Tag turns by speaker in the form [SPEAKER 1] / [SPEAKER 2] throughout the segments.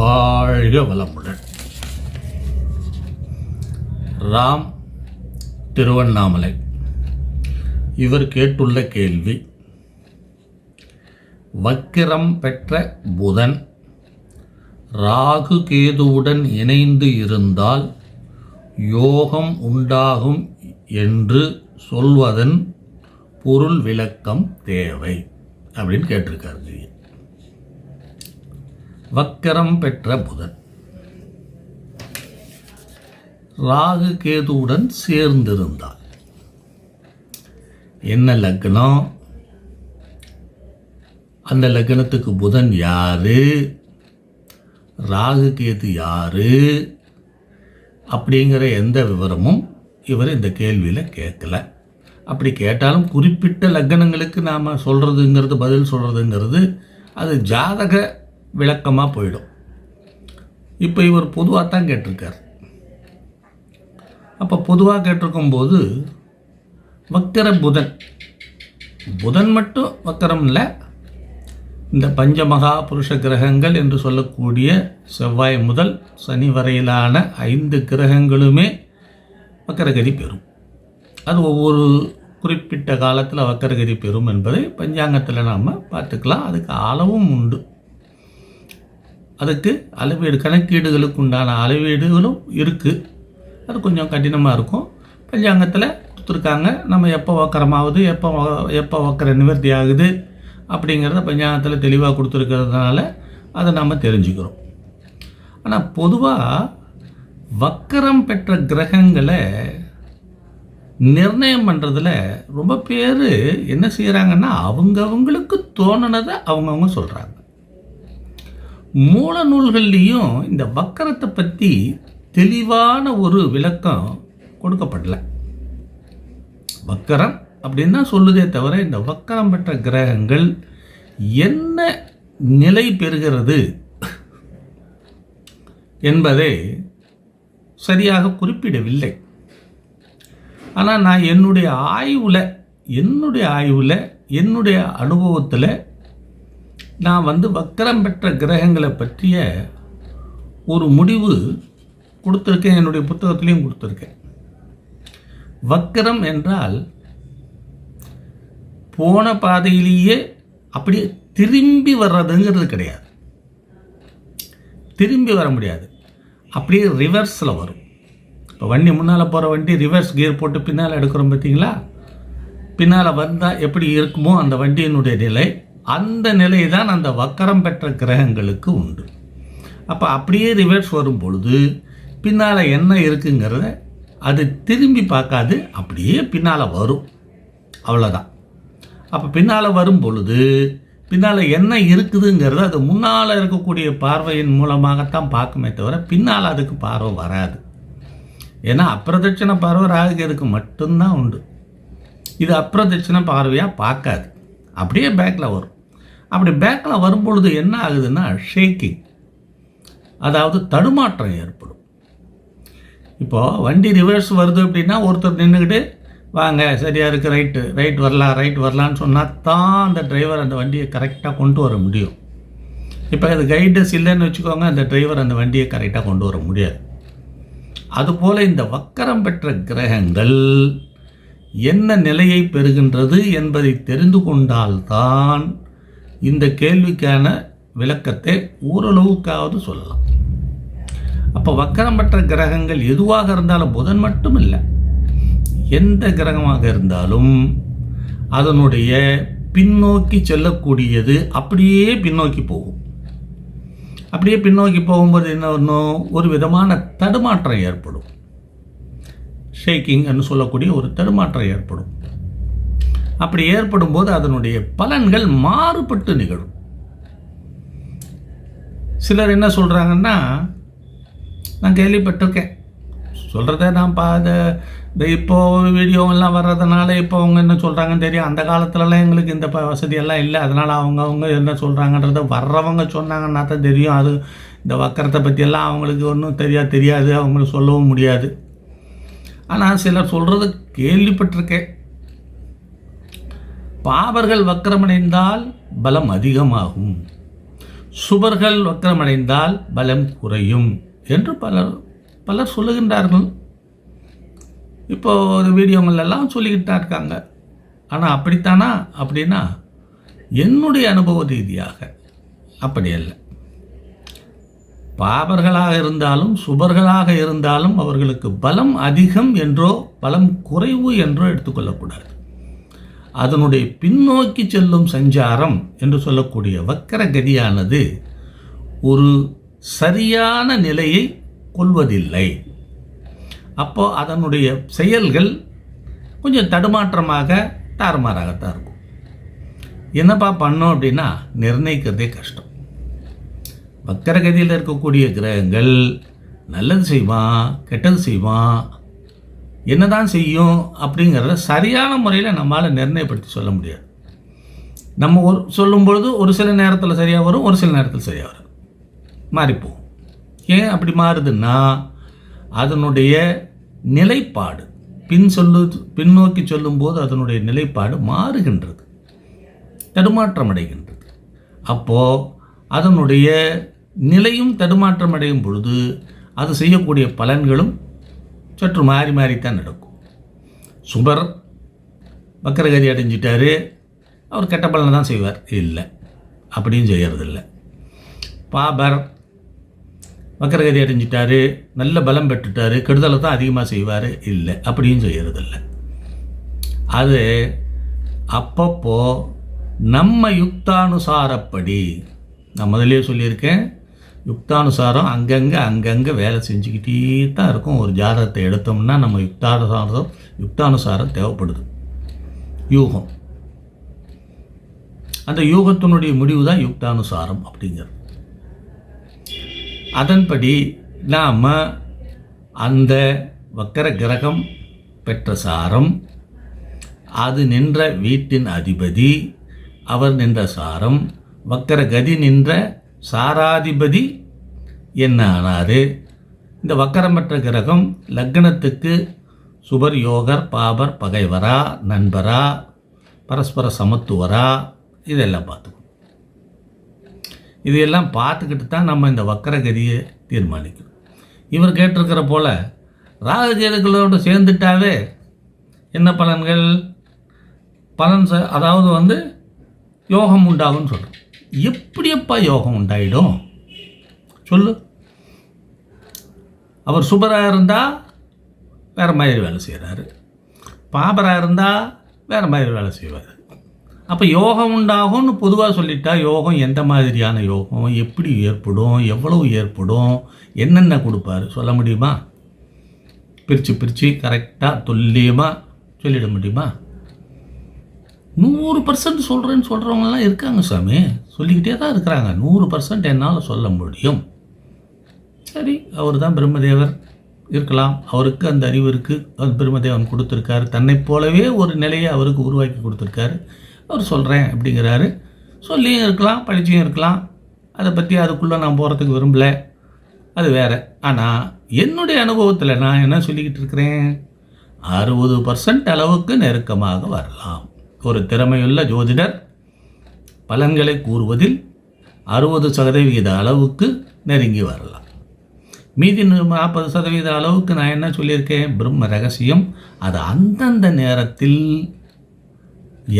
[SPEAKER 1] வாழ்க வளமுடன். ராம் திருவண்ணாமலை. இவர் கேட்டுள்ள கேள்வி வக்கிரம் பெற்ற புதன் ராகு கேதுவுடன் இணைந்து இருந்தால் யோகம் உண்டாகும் என்று சொல்வதன் பொருள் விளக்கம் தேவை அப்படின்னு கேட்டிருக்காரு வக்கரம் பெற்ற புதன். ராகு கேதுவுடன் சேர்ந்திருந்தால் என்ன லக்னம்? அந்த லக்னத்துக்கு புதன் யாரு? ராகு கேது யாரு? அப்படிங்கிற எந்த விவரமும் இவர் இந்த கேள்வியில் கேட்கல. அப்படி கேட்டாலும் குறிப்பிட்ட லக்னங்களுக்கு நாம் சொல்கிறதுங்கிறது பதில் சொல்கிறதுங்கிறது அது ஜாதக விளக்கமாக போயிடும். இப்போ இவர் பொதுவாக தான் கேட்டிருக்கார். அப்போ பொதுவாக கேட்டிருக்கும் போது வக்கர புதன். புதன் மட்டும் வக்கரம் இல்லை இந்த பஞ்சமகா புருஷ கிரகங்கள் என்று சொல்லக்கூடிய செவ்வாய் முதல் சனி வரையிலான ஐந்து கிரகங்களுமே வக்கரகதி பெறும். அது ஒவ்வொரு குறிப்பிட்ட காலத்தில் வக்கரகதி பெறும் என்பதை பஞ்சாங்கத்தில் நாம் பார்த்துக்கலாம். அதுக்கு அளவும் உண்டு. அதுக்கு அளவீடு கணக்கீடுகளுக்கு உண்டான அளவீடுகளும் இருக்குது அது கொஞ்சம் கடினமாக இருக்கும். பஞ்சாங்கத்தில் கொடுத்துருக்காங்க. நம்ம எப்போ வக்கரமாகுது எப்போ எப்போ வக்கர நிவர்த்தி ஆகுது அப்படிங்கிறத பஞ்சாங்கத்தில் தெளிவாக கொடுத்துருக்கிறதுனால அதை நம்ம தெரிஞ்சுக்கிறோம். ஆனால் பொதுவாக வக்கரம் பெற்ற கிரகங்களை நிர்ணயம் பண்ணுறதுல ரொம்ப பேர் என்ன செய்கிறாங்கன்னா அவங்கவுங்களுக்கு தோணுனதை அவங்கவுங்க சொல்கிறாங்க மூல நூல்கள்லேயும் இந்த வக்கரத்தை பற்றி தெளிவான ஒரு விளக்கம் கொடுக்கப்படல. வக்கரம் அப்படின்னு தான் சொல்லுதே தவிர இந்த வக்கரம் பெற்ற கிரகங்கள் என்ன நிலை பெறுகிறது என்பதை சரியாக குறிப்பிடவில்லை. ஆனால் நான் என்னுடைய ஆய்வில் என்னுடைய ஆய்வில் என்னுடைய அனுபவத்தில் நான் வந்து வக்கரம் பெற்ற கிரகங்களை பற்றிய ஒரு முடிவு கொடுத்துருக்கேன் என்னுடைய புத்தகத்துலேயும் கொடுத்துருக்கேன். வக்கரம் என்றால் போன பாதையிலேயே அப்படியே திரும்பி வர்றதுங்கிறது கிடையாது. திரும்பி வர முடியாது. அப்படியே ரிவர்ஸில் வரும். இப்போ வண்டி முன்னால் போகிற வண்டி ரிவர்ஸ் கியர் போட்டு பின்னால் எடுக்கிறோம் பார்த்தீங்களா? பின்னால் வந்தால் எப்படி இருக்குமோ அந்த வண்டியினுடைய நிலை அந்த நிலை தான் அந்த வக்கரம் பெற்ற கிரகங்களுக்கு உண்டு. அப்போ அப்படியே ரிவர்ஸ் வரும் பொழுது பின்னால் என்ன இருக்குங்கிறத அது திரும்பி பார்க்காது அப்படியே பின்னால் வரும். அவ்வளோதான் அப்போ பின்னால் வரும் பொழுது பின்னால் என்ன இருக்குதுங்கிறது அது முன்னால் இருக்கக்கூடிய பார்வையின் மூலமாகத்தான் பார்க்குமே தவிர பின்னால் அதுக்கு பார்வை வராது. ஏன்னா அப்பிரதட்சண பார்வை ராகுகேதுக்கு மட்டும்தான் உண்டு. இது அப்பிரதட்சண பார்வையாக பார்க்காது. அப்படியே பேக்கில் வரும். அப்படி பேக்கில் வரும்பொழுது என்ன ஆகுதுன்னா ஷேக்கிங் அதாவது தடுமாற்றம் ஏற்படும். இப்போது வண்டி ரிவர்ஸ் வருது அப்படின்னா ஒருத்தர் நின்றுக்கிட்டு வாங்க சரியாக இருக்குது ரைட்டு ரைட் வரலாம் ரைட் வரலான்னு சொன்னால் தான் அந்த டிரைவர் அந்த வண்டியை கரெக்டாக கொண்டு வர முடியும். இப்போ அது கைடன்ஸ் இல்லைன்னு வச்சுக்கோங்க அந்த டிரைவர் அந்த வண்டியை கரெக்டாக கொண்டு வர முடியாது. அதுபோல் இந்த வக்கரம் பெற்ற கிரகங்கள் என்ன நிலையை பெறுகின்றது என்பதை தெரிந்து கொண்டால்தான் இந்த கேள்விக்கான விளக்கத்தை ஓரளவுக்காவது சொல்லலாம். அப்போ வக்கரம் பெற்ற கிரகங்கள் எதுவாக இருந்தாலும் புதன் மட்டும் இல்லை எந்த கிரகமாக இருந்தாலும் அதனுடைய பின்னோக்கி செல்லக்கூடியது அப்படியே பின்னோக்கி போகும். அப்படியே பின்னோக்கி போகும்போது என்ன ஒன்றும் ஒரு விதமான தடுமாற்றம் ஏற்படும். ஷேக்கிங்னு சொல்லக்கூடிய ஒரு தடுமாற்றம் ஏற்படும். அப்படி ஏற்படும் போது அதனுடைய பலன்கள் மாறுபட்டு நிகழும். சிலர் என்ன சொல்கிறாங்கன்னா நான் கேள்விப்பட்டிருக்கேன். சொல்கிறத நான் பா இந்த இப்போது வீடியோவெல்லாம் வர்றதுனால இப்போ அவங்க என்ன சொல்கிறாங்கன்னு தெரியும். அந்த காலத்துலலாம் எங்களுக்கு இந்த ப வசதியெல்லாம் இல்லை. அதனால் அவங்க அவங்க என்ன சொல்கிறாங்கன்றத வர்றவங்க சொன்னாங்கன்னா தான் தெரியும். அது இந்த வக்கரத்தை பற்றியெல்லாம் அவங்களுக்கு ஒன்றும் தெரியா தெரியாது. அவங்களுக்கு சொல்லவும் முடியாது. ஆனால் சிலர் சொல்கிறது கேள்விப்பட்டிருக்கேன். பாவர்கள் வக்கரமடைந்தால் பலம் அதிகமாகும். சுபர்கள் வக்கரமடைந்தால் பலம் குறையும் என்று பலர் பலர் சொல்லுகின்றார்கள். இப்போ ஒரு வீடியோங்களெல்லாம் சொல்லிக்கிட்டா இருக்காங்க. ஆனால் அப்படித்தானா? அப்படின்னா என்னுடைய அனுபவ ரீதியாக அப்படி இல்லை பாபர்களாக இருந்தாலும் சுபர்களாக இருந்தாலும் அவர்களுக்கு பலம் அதிகம் என்றோ பலம் குறைவு என்றோ எடுத்துக்கொள்ளக்கூடாது. அதனுடைய பின்னோக்கி செல்லும் சஞ்சாரம் என்று சொல்லக்கூடிய வக்கர கதியானது ஒரு சரியான நிலையை கொள்வதில்லை. அப்போ அதனுடைய செயல்கள் கொஞ்சம் தடுமாற்றமாக தாறுமாறாகத்தான் இருக்கும். என்னப்பா பண்ணோம் அப்படின்னா நிர்ணயிக்கிறதே கஷ்டம். வக்கரகதியில் இருக்கக்கூடிய கிரகங்கள் நல்லது செய்வான் கெட்டது செய்வான் என்னதான் செய்யும் அப்படிங்கிறத சரியான முறையில் நம்மளால் நிர்ணயப்படுத்தி சொல்ல முடியாது. நம்ம ஒரு சொல்லும் பொழுது ஒரு சில நேரத்தில் சரியாக வரும் ஒரு சில நேரத்தில் சரியாக வரும் மாறிப்போம். ஏன் அப்படி மாறுதுன்னா அதனுடைய நிலைப்பாடு பின் சொல்லு பின்னோக்கி சொல்லும்போது அதனுடைய நிலைப்பாடு மாறுகின்றது தடுமாற்றம் அடைகின்றது அப்போது அதனுடைய நிலையும் தடுமாற்றம் அடையும் பொழுது அது செய்யக்கூடிய பலன்களும் சற்று மாறி மாறித்தான் நடக்கும். சுபர் வக்கரகதி அடைஞ்சிட்டாரு. அவர் கெட்ட பலனை தான் செய்வார். இல்லை அப்படியும் செய்கிறதில்ல பாபர் வக்கரகதி அடைஞ்சிட்டாரு. நல்ல பலம் பெற்றுட்டாரு. கெடுதலை தான் அதிகமாக செய்வார். இல்லை அப்படியும் செய்கிறதில்ல அது அப்பப்போ நம்ம யுக்தானுசாரப்படி நான் முதலே சொல்லியிருக்கேன் யுக்தானுசாரம் அங்கங்கே அங்கங்கே வேலை செஞ்சுக்கிட்டே தான் இருக்கும். ஒரு ஜாதகத்தை எடுத்தோம்னா நம்ம யுக்தானுசாரம் யுக்தானுசாரம் தேவைப்படுது. யூகம். அந்த யூகத்தினுடைய முடிவு தான் யுக்தானுசாரம் அப்படிங்கிறது. அதன்படி நாம் அந்த வக்கர கிரகம் பெற்ற சாரம் அது நின்ற வீட்டின் அதிபதி அவர் நின்ற சாரம் வக்கர கதி நின்ற சாராதிபதி என்ன ஆனார் இந்த வக்கரமற்ற கிரகம் லக்னத்துக்கு சுபர் யோகர் பாபர் பகைவரா நண்பரா பரஸ்பர சமத்துவரா? இதெல்லாம் பார்த்துக்கணும். இதையெல்லாம் பார்த்துக்கிட்டு தான் நம்ம இந்த வக்கரகதியை தீர்மானிக்கணும். இவர் கேட்டிருக்கிற போல் ராககேதுகளோடு சேர்ந்துட்டாவே என்ன பலன்கள்? பலன் ச அதாவது வந்து யோகம் உண்டாகும்னு சொல்கிறோம் எப்படியப்பா யோகம் உண்டாயிடும்? சொல்லு. அவர் சுபராக இருந்தால் வேறு மாதிரி வேலை செய்கிறாரு பாபராக இருந்தால் வேறு மாதிரி வேலை செய்வார். அப்போ யோகம் உண்டாகும்னு பொதுவாக சொல்லிட்டா யோகம் எந்த மாதிரியான யோகம்? எப்படி ஏற்படும்? எவ்வளவு ஏற்படும்? என்னென்ன கொடுப்பாரு? சொல்ல முடியுமா? பிரித்து பிரித்து கரெக்டாக துல்லியமாக சொல்லிட முடியுமா? நூறு பர்சன்ட் சொல்கிறேன்னு சொல்கிறவங்கலாம் இருக்காங்க சாமி. சொல்லிக்கிட்டே தான் இருக்கிறாங்க. நூறு பர்சன்ட் என்னால் சொல்ல முடியும். சரி அவர் தான் பிரம்மதேவர். இருக்கலாம். அவருக்கு அந்த அறிவு இருக்குது அது பிரம்மதேவன் கொடுத்துருக்காரு. தன்னை போலவே ஒரு நிலையை அவருக்கு உருவாக்கி கொடுத்துருக்காரு. அவர் சொல்கிறேன் அப்படிங்கிறாரு. சொல்லியும் இருக்கலாம் படிச்சியும் இருக்கலாம். அதை பற்றி அதுக்குள்ளே நான் போகிறதுக்கு விரும்பலை. அது வேறு. ஆனால் என்னுடைய அனுபவத்தில் நான் என்ன சொல்லிக்கிட்டு இருக்கிறேன்? அறுபது பர்சன்ட் அளவுக்கு நெருக்கமாக வரலாம். ஒரு திறமையுள்ள ஜோதிடர் பலன்களை கூறுவதில் அறுபது சதவிகித அளவுக்கு நெருங்கி வரலாம். மீதி நாற்பது சதவீத அளவுக்கு நான் என்ன சொல்லியிருக்கேன்? பிரம்ம ரகசியம். அது அந்தந்த நேரத்தில்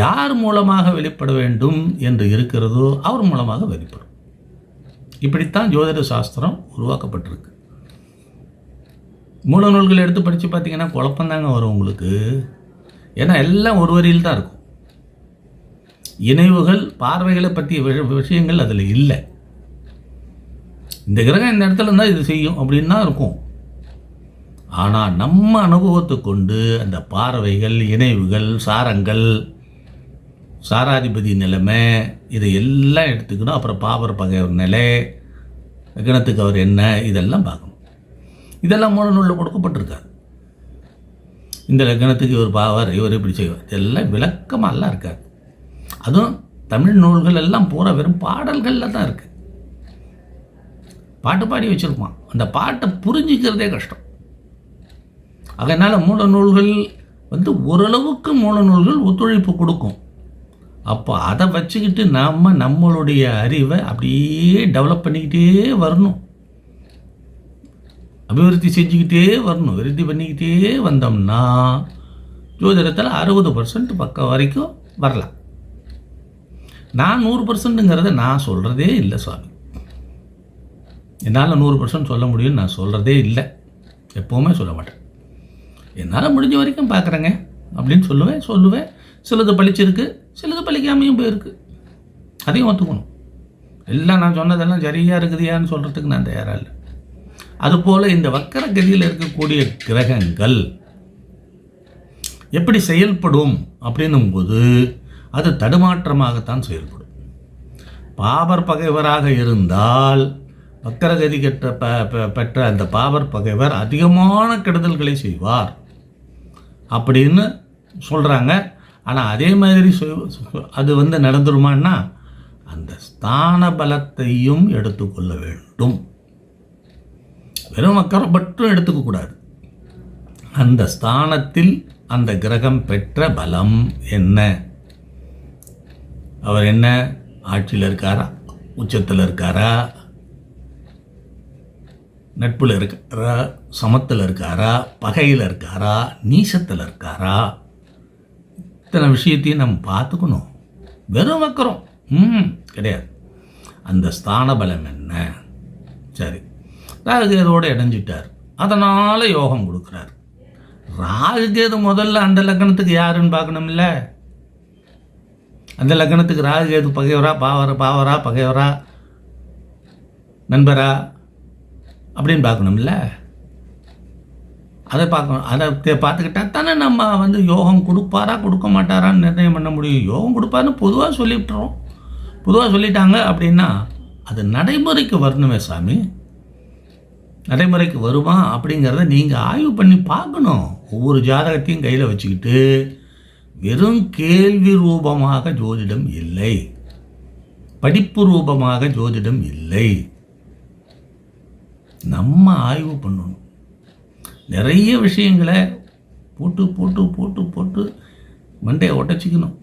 [SPEAKER 1] யார் மூலமாக வெளிப்பட வேண்டும் என்று இருக்கிறதோ அவர் மூலமாக வெளிப்படும். இப்படித்தான் ஜோதிட சாஸ்திரம் உருவாக்கப்பட்டிருக்கு. மூல நூல்களை எடுத்து படித்து பார்த்தீங்கன்னா குழப்பந்தாங்க வரும் உங்களுக்கு. ஏன்னா எல்லாம் ஒரு வரியில் தான் இருக்கும். இணைவுகள் பார்வைகளை பற்றிய விஷயங்கள் அதில் இல்லை. இந்த கிரகம் இந்த இடத்துல இருந்தால் இது செய்யும் அப்படின்னு தான் இருக்கும். ஆனால் நம்ம அனுபவத்தை கொண்டு அந்த பார்வைகள் இணைவுகள் சாரங்கள் சாராதிபதி நிலைமை இதை எல்லாம் எடுத்துக்கணும். அப்புறம் பாபர் பகைவர் நிலை கிணத்துக்கு அவர் என்ன இதெல்லாம் பார்க்கணும். இதெல்லாம் மூல நூலில் கொடுக்கப்பட்டிருக்காரு இந்த லக்னத்துக்கு இவர் பாவர் இவர் இப்படி செய்வார். இதெல்லாம் விளக்கமாகலாம் இருக்காது. அதுவும் தமிழ் நூல்கள் எல்லாம் பூரா வெறும் பாடல்களில் தான் இருக்குது பாட்டு பாடி வச்சுருப்பான். அந்த பாட்டை புரிஞ்சிக்கிறதே கஷ்டம். அதனால் மூல நூல்கள் வந்து ஓரளவுக்கு மூல நூல்கள் ஒத்துழைப்பு கொடுக்கும். அப்போ அதை வச்சுக்கிட்டு நாம் நம்மளுடைய அறிவை அப்படியே டெவலப் பண்ணிக்கிட்டே வரணும். அபிவிருத்தி செஞ்சுக்கிட்டே வரணும். விருத்தி பண்ணிக்கிட்டே வந்தோம்னா ஜோதிடத்தில் அறுபது பர்சன்ட் பக்கம் வரைக்கும் வரலாம். நான் நூறு பர்சன்ட்டுங்கிறத நான் சொல்கிறதே இல்லை சுவாமி. என்னால் நூறு பர்சன்ட் சொல்ல முடியும்னு நான் சொல்கிறதே இல்லை. எப்போவுமே சொல்ல மாட்டேன். என்னால் முடிஞ்ச வரைக்கும் பார்க்குறேங்க அப்படின்னு சொல்லுவேன் சொல்லுவேன். சிலது பழிச்சிருக்கு சிலது பழிக்காமையும் போயிருக்கு. அதையும் ஒத்துக்கணும். எல்லாம் நான் சொன்னதெல்லாம் சரியாக இருக்குதியான்னு சொல்கிறதுக்கு நான் தயாராக இல்லை. அதுபோல் இந்த வக்கர கதியில் இருக்கக்கூடிய கிரகங்கள் எப்படி செயல்படும் அப்படின்னும்போது அது தடுமாற்றமாகத்தான் செயல்படும். பாபர் பகைவராக இருந்தால் வக்கரகதி கெட்ட ப பெற்ற அந்த பாபர் பகைவர் அதிகமான கெடுதல்களை செய்வார். அப்படின்னு சொல்கிறாங்க ஆனால் அதே மாதிரி அது வந்து நடந்துருமான்னா அந்த ஸ்தான பலத்தையும் எடுத்துக்கொள்ள வேண்டும். வெறும் வக்கரம் மட்டும் எடுத்துக்கக்கூடாது அந்த ஸ்தானத்தில் அந்த கிரகம் பெற்ற பலம் என்ன? அவர் என்ன? ஆட்சியில் இருக்காரா? உச்சத்தில் இருக்காரா? நட்பில் இருக்காரா? சமத்தில் இருக்காரா? பகையில் இருக்காரா? நீசத்தில் இருக்காரா? இத்தனை விஷயத்தையும் நம்ம பார்த்துக்கணும். வெறும் வைக்கிறோம். ம் கிடையாது. அந்த ஸ்தான பலம் என்ன? சரி. ராகுகேதுவோட இணைஞ்சிட்டார். அதனால் யோகம் கொடுக்குறாரு. ராகுகேது முதல்ல அந்த லக்னத்துக்கு யாருன்னு பார்க்கணும்ல? அந்த லக்னத்துக்கு ராகுகேது பகைவரா பாவரா பாவரா பகைவரா நண்பரா அப்படின்னு பார்க்கணும்ல. அதை பார்க்கணும். அதை பார்த்துக்கிட்டா தானே நம்ம வந்து யோகம் கொடுப்பாரா கொடுக்க மாட்டாரான்னு நிர்ணயம் பண்ண முடியும். யோகம் கொடுப்பாருன்னு பொதுவாக சொல்லிவிட்டுறோம். பொதுவாக சொல்லிட்டாங்க அப்படின்னா அது நடைமுறைக்கு வரணுமே சாமி. நடைமுறைக்கு வருமா அப்படிங்கிறத நீங்கள் ஆய்வு பண்ணி பார்க்கணும். ஒவ்வொரு ஜாதகத்தையும் கையில் வச்சுக்கிட்டு வெறும் கேள்வி ரூபமாக ஜோதிடம் இல்லை. படிப்பு ரூபமாக ஜோதிடம் இல்லை. நம்ம ஆய்வு பண்ணணும். நிறைய விஷயங்களை போட்டு போட்டு போட்டு போட்டு மண்டையை ஒட்டச்சிக்கணும்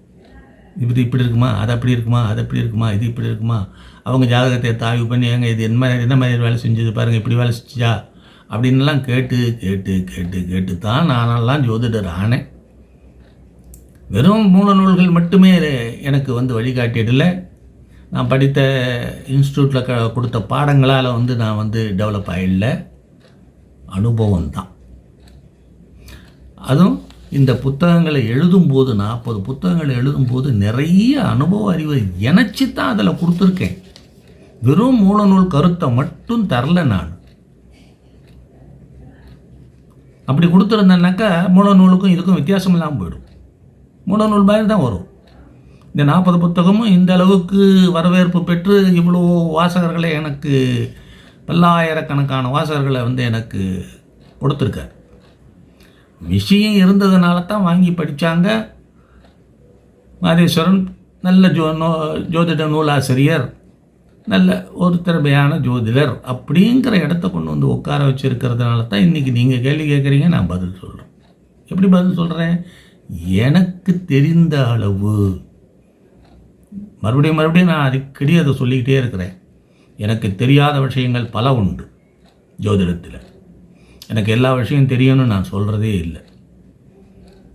[SPEAKER 1] இப்படி இப்படி இருக்குமா? அது அப்படி இருக்குமா? அது அப்படி இருக்குமா? இது இப்படி இருக்குமா? அவங்க ஜாதகத்தை தாய்வு ஆய்வு பண்ணி ஏங்க இது என்ன மாதிரி என்ன மாதிரி வேலை செஞ்சது? பாருங்கள் இப்படி வேலை செஞ்சா? அப்படின்லாம் கேட்டு கேட்டு கேட்டு கேட்டு தான் நானெல்லாம் ஜோதிடர் ஆனேன். வெறும் மூல நூல்கள் மட்டுமே எனக்கு வந்து வழிகாட்டிடல நான் படித்த இன்ஸ்டியூட்டில் க கொடுத்த பாடங்களால் வந்து நான் வந்து டெவலப் ஆகிடல அனுபவம் தான் அதுவும் இந்த புத்தகங்களை எழுதும்போது நாற்பது புத்தகங்களை எழுதும்போது நிறைய அனுபவ அறிவை இணைச்சி தான் அதில் கொடுத்துருக்கேன். வெறும் மூலநூல் கருத்தை மட்டும் தரல நான். அப்படி கொடுத்துருந்தேன்னாக்கா மூலநூலுக்கும் இதுக்கும் வித்தியாசம் இல்லாமல் போயிடும். மூலநூல் மாதிரி தான் வரும். இந்த நாற்பது புத்தகமும் இந்த அளவுக்கு வரவேற்பு பெற்று இவ்வளோ வாசகர்களை எனக்கு பல்லாயிரக்கணக்கான வாசகர்களை வந்து எனக்கு கொடுத்துருக்காரு. விஷயம் இருந்ததுனால தான் வாங்கி படித்தாங்க மாதேஸ்வரன் நல்ல ஜோ நோ ஜோதிட நூலாசிரியர் நல்ல ஒரு திறமையான ஜோதிடர் அப்படிங்கிற இடத்த கொண்டு வந்து உட்கார வச்சுருக்கிறதுனால தான் இன்றைக்கி நீங்கள் கேள்வி கேட்குறீங்க நான் பதில் சொல்கிறேன் எப்படி பதில் சொல்கிறேன் எனக்கு தெரிந்த அளவு. மறுபடியும் மறுபடியும் நான் அடிக்கடி அதை சொல்லிக்கிட்டே இருக்கிறேன். எனக்கு தெரியாத விஷயங்கள் பல உண்டு ஜோதிடத்தில். எனக்கு எல்லா விஷயம் தெரியணும்னு நான் சொல்கிறதே இல்லை.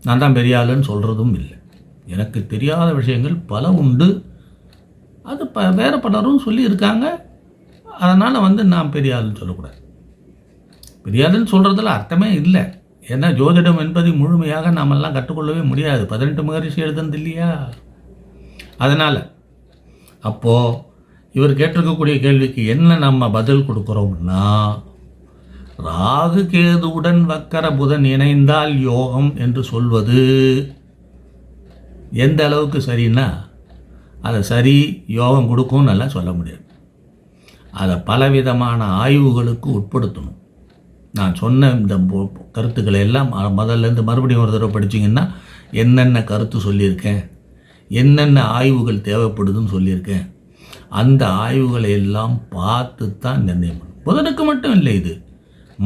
[SPEAKER 1] நான் தான் பெரிய ஆளுன்னு சொல்கிறதும் இல்லை. எனக்கு தெரியாத விஷயங்கள் பல உண்டு. அது ப வேறு பலரும் சொல்லியிருக்காங்க. அதனால் வந்து நான் பெரிய ஆளுன்னு சொல்லக்கூடாது. பெரிய ஆளுன்னு சொல்கிறதுல அர்த்தமே இல்லை. ஏன்னா ஜோதிடம் என்பதை முழுமையாக நாமெல்லாம் கற்றுக்கொள்ளவே முடியாது. பதினெட்டு மகரிஷி எழுதுனது இல்லையா? அதனால் அப்போது இவர் கேட்டிருக்கக்கூடிய கேள்விக்கு என்ன நம்ம பதில் கொடுக்குறோம்னா ராகு கேதுவுடன் வக்கர புதன் இணைந்தால் யோகம் என்று சொல்வது எந்த அளவுக்கு சரின்னா அதை சரி யோகம் கொடுக்கும் நல்லா சொல்ல முடியாது. அதை பலவிதமான ஆய்வுகளுக்கு உட்படுத்தணும். நான் சொன்ன இந்த கருத்துக்களை எல்லாம் முதல்லேருந்து முதல்ல இருந்து மறுபடியும் ஒரு தடவை படிச்சீங்கன்னா என்னென்ன கருத்து சொல்லியிருக்கேன்? என்னென்ன ஆய்வுகள் தேவைப்படுதுன்னு சொல்லியிருக்கேன். அந்த ஆய்வுகளை எல்லாம் பார்த்து தான் நிர்ணயம் பண்ணும் புதனுக்கு மட்டும் இல்லை இது.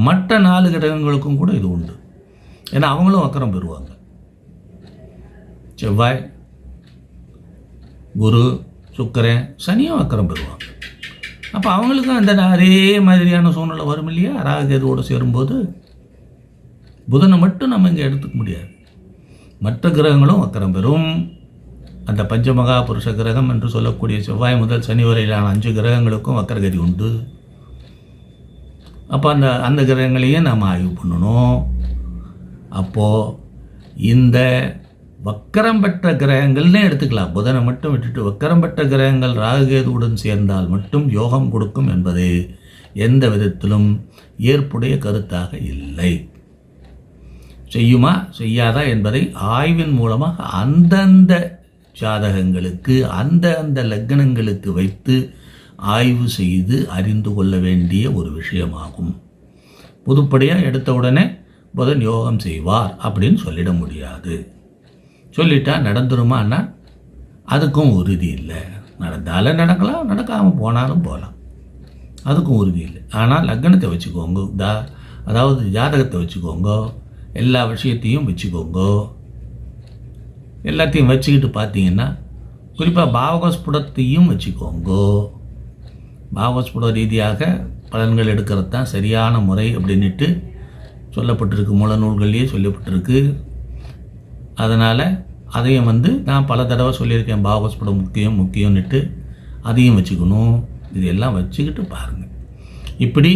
[SPEAKER 1] மற்ற நாலு கிரகங்களுக்கும் கூட இது உண்டு. ஏன்னா அவங்களும் அக்கறம் பெறுவாங்க. செவ்வாய் குரு சுக்கரன் சனியும் அக்கறம் பெறுவாங்க. அப்போ அவங்களுக்கும் அந்த அதே மாதிரியான சூழ்நிலை வரும் இல்லையா? ராகுகேதுவோடு சேரும்போது புதனை மட்டும் நம்ம இங்கே எடுத்துக்க முடியாது. மற்ற கிரகங்களும் வக்கரம் பெறும். அந்த பஞ்சமகா புருஷ கிரகம் என்று சொல்லக்கூடிய செவ்வாய் முதல் சனி வரையிலான அஞ்சு கிரகங்களுக்கும் வக்கரகதி உண்டு. அப்போ அந்த அந்த கிரகங்களையும் நாம் ஆய்வு பண்ணணும். அப்போது இந்த வக்கரம் பெற்ற கிரகங்கள்னே எடுத்துக்கலாம். புதனை மட்டும் விட்டுட்டு வக்கரம் பெற்ற கிரகங்கள் ராகுகேதுவுடன் சேர்ந்தால் மட்டும் யோகம் கொடுக்கும் என்பது எந்த விதத்திலும் ஏற்புடைய கருத்தாக இல்லை. செய்யுமா? செய்யாதா என்பதை ஆய்வின் மூலமாக அந்தந்த ஜாதகங்களுக்கு அந்த அந்த லக்னங்களுக்கு வைத்து ஆய்வு செய்து அறிந்து கொள்ள வேண்டிய ஒரு விஷயமாகும். புதுப்படியாக எடுத்த உடனே புதன் யோகம் செய்வார் அப்படின்னு சொல்லிட முடியாது. சொல்லிட்டா நடந்துருமான்னா அதுக்கும் உறுதி இல்லை. நடந்தாலும் நடக்கலாம் நடக்காமல் போனாலும் போகலாம் அதுக்கும் உறுதி இல்லை. ஆனால் லக்னத்தை வச்சுக்கோங்க தா அதாவது ஜாதகத்தை வச்சுக்கோங்க. எல்லா விஷயத்தையும் வச்சுக்கோங்க. எல்லாத்தையும் வச்சுக்கிட்டு பார்த்தீங்கன்னா குறிப்பாக பாவகஸ்புடத்தையும் வச்சுக்கோங்க. பாவகஸ்புட ரீதியாக பலன்கள் எடுக்கிறது தான் சரியான முறை அப்படின்ட்டு சொல்லப்பட்டிருக்கு. மூல நூல்கள்லேயே சொல்லப்பட்டிருக்கு. அதனால் அதையும் வந்து நான் பல தடவை சொல்லியிருக்கேன். பாவஸ்புடம் முக்கியம் முக்கியம்னுட்டு அதையும் வச்சுக்கணும். இதெல்லாம் வச்சுக்கிட்டு பாருங்கள் இப்படி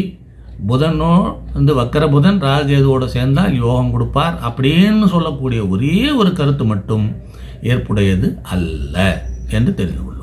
[SPEAKER 1] புதனோ வந்து வக்கர புதன் ராகேதுவோடு சேர்ந்தால் யோகம் கொடுப்பார் அப்படின்னு சொல்லக்கூடிய ஒரே ஒரு கருத்து மட்டும் ஏற்புடையது அல்ல என்று தெரிந்து கொள்ளும்